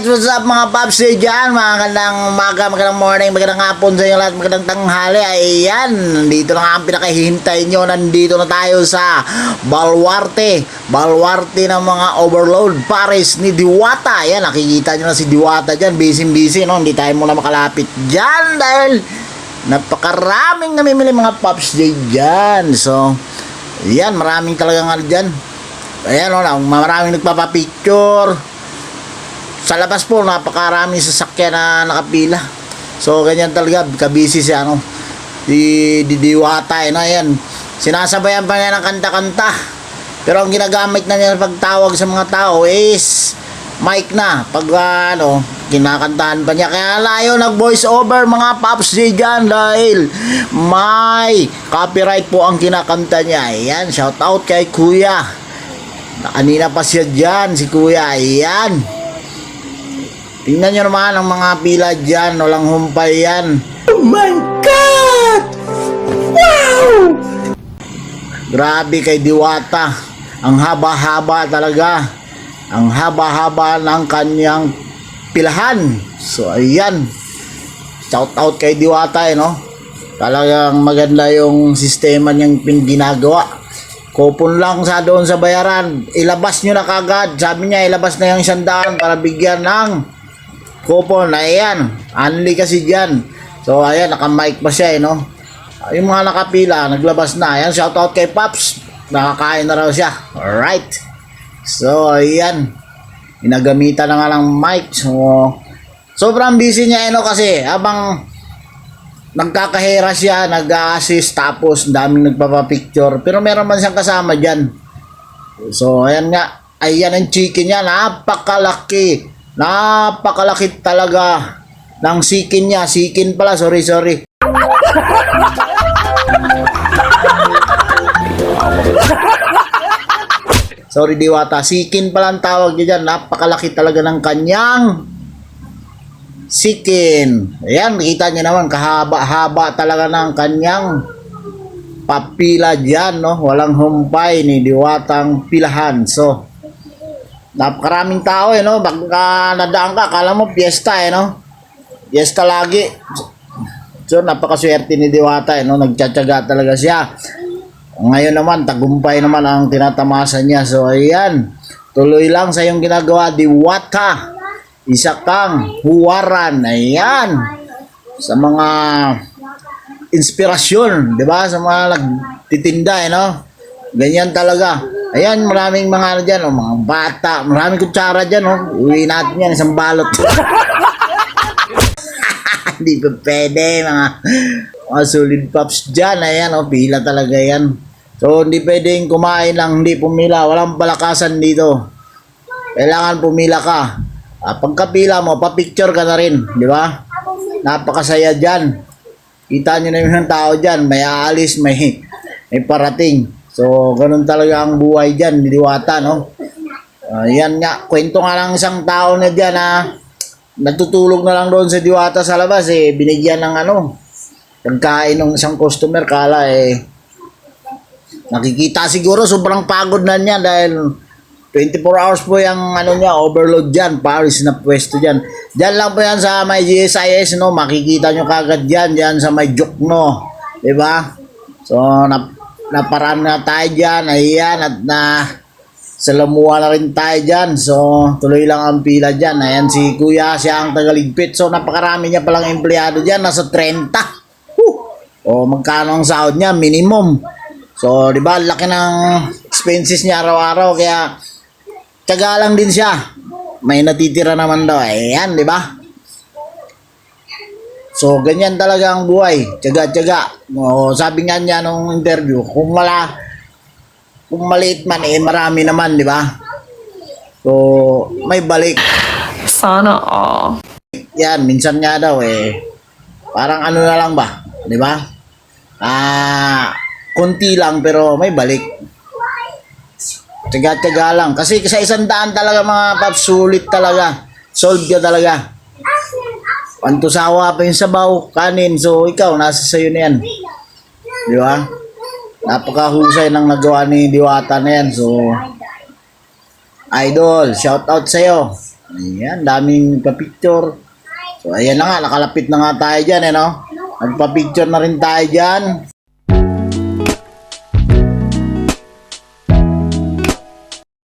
Alright, what's up mga paps eh, dyan? Magandang umaga, magandang morning, magandang hapon sa inyo lahat, magandang tanghali. Ayan, nandito na nga ang pinakahihintay nyo. Nandito na tayo sa Balwarte. Balwarte ng mga overload pares ni Diwata. Ayan, nakikita nyo na si Diwata dyan. Busy-busy, no? Hindi tayo muna makalapit dyan dahil napakaraming namimili mga paps eh, dyan. So, ayan, maraming talaga nga dyan. Ayan, no, maraming nagpapapicture sa labas po napakaraming sasakyan na nakapila. So ganyan talaga kabisi si ano di, di diwata eh, no? Ayan. sinasabayan pa niya ng kanta-kanta. Pero ang ginagamit na niya pagtawag sa mga tao is mic na. Pag ah, ano kinakantahan pa niya. Kaya layo nag voice over mga paps dyan dahil may copyright po ang kinakanta niya. Ayan shout out kay kuya. Kanina pa siya dyan si kuya. Ayan Tingnan nyo naman ang mga pila dyan, walang humpay yan. Oh my God! Wow! Grabe kay Diwata. Ang haba-haba talaga. Ang haba-haba ng kanyang pilahan. So, ayan. Shout out kay Diwata, eh, no? Talagang maganda yung sistema niyang ginagawa. Kupon lang sa doon sa bayaran. Ilabas nyo na kagad. Sabi niya, ilabas na yung isang daan para bigyan ng Kupon, ayan. Only kasi dyan. So, ayan, naka-mic pa siya, eh, no? Yung mga nakapila, naglabas na. Ayan, shoutout kay Paps. Nakakain na raw siya. Alright. So, ayan. Inagamitan na nga ng mic. So, sobrang busy niya, eh, no? Kasi, habang nagkakahera siya, nag-assist, tapos daming nagpapapicture. Pero meron man siyang kasama dyan. So, ayan nga. Ayan ang chicken niya. Napakalaki. Napakalaki talaga ng sikin niya. Sikin pala, sorry, sorry. sorry, Diwata. Sikin pala ang tawag niya dyan. Napakalaki talaga ng kanyang sikin. Ayan, nakita niyo naman, kahaba-haba talaga ng kanyang papila dyan, no? Walang humpay ni Diwatang pilahan. So, napakaraming tao eh no? Baka nadaan ka akala mo piyesta eh no? Piyesta lagi. So napakaswerte ni Diwata eh no? Nagtsatsaga talaga siya. Ngayon naman tagumpay naman ang tinatamasa niya. So ayan. Tuloy lang sa iyong ginagawa Diwata. Isa kang huwaran. Ayan. Sa mga inspirasyon di ba? Sa mga nagtitinda eh no? Ganyan talaga Ayan, maraming mga ano dyan, oh, mga bata, maraming kutsara dyan, oh. Uwi natin yan, isang balot. Hindi pa pwede, mga, mga solid pops dyan. Ayan, oh, pila talaga yan. So, hindi pwedeng kumain lang, hindi pumila. Walang palakasan dito. Kailangan pumila ka. Ah, pagkapila mo, papicture ka na rin, di ba? Napakasaya dyan. Kita nyo na yung tao dyan, may aalis, may, may parating. So, ganun talaga ang buhay dyan, ni Diwata, no? Ah, yan nga, kwento nga lang isang tao na dyan na nagtutulog na lang doon sa Diwata sa labas, eh, binigyan ng ano, pagkain ng isang customer, kala eh, nakikita siguro sobrang pagod na niya dahil 24 hours po yung ano niya, overload dyan, Paris na pwesto dyan. Dyan lang po yan sa may GSIS, no? Makikita nyo kagad dyan, dyan sa may Jokno. Diba? So, na, naparaan na tayo dyan, ayan, at na salamuha na rin tayo dyan. So, tuloy lang ang pila dyan. Ayan, si Kuya, siya ang tagaligpit. So, napakarami niya palang empleyado dyan, nasa 30. Whew! O, magkano ang sahod niya? Minimum. So, di ba, laki ng expenses niya araw-araw, kaya tiyaga lang din siya. May natitira naman daw. Ayan, di ba? So, ganyan talaga ang buhay. Tiyaga-tiyaga. O, sabi nga niya nung interview, kung wala, kung maliit man, eh, marami naman, di ba? So, may balik. Sana all. Yan, minsan nga daw, eh, parang ano na lang ba? Di ba? Ah, konti lang, pero may balik. Tiyaga-tiyaga lang. Kasi sa isang daan talaga mga paps, sulit talaga. Solve ka talaga. Pantusawa pa yung sabaw, kanin. So, ikaw, nasa sayo na yan. Di ba? Napakahusay ng nagawa ni Diwata na yan. So, idol, shout out sa'yo. Ayan, daming pa-picture. So, ayan na nga, nakalapit na nga tayo dyan, eh, no? Nagpa-picture na rin tayo dyan.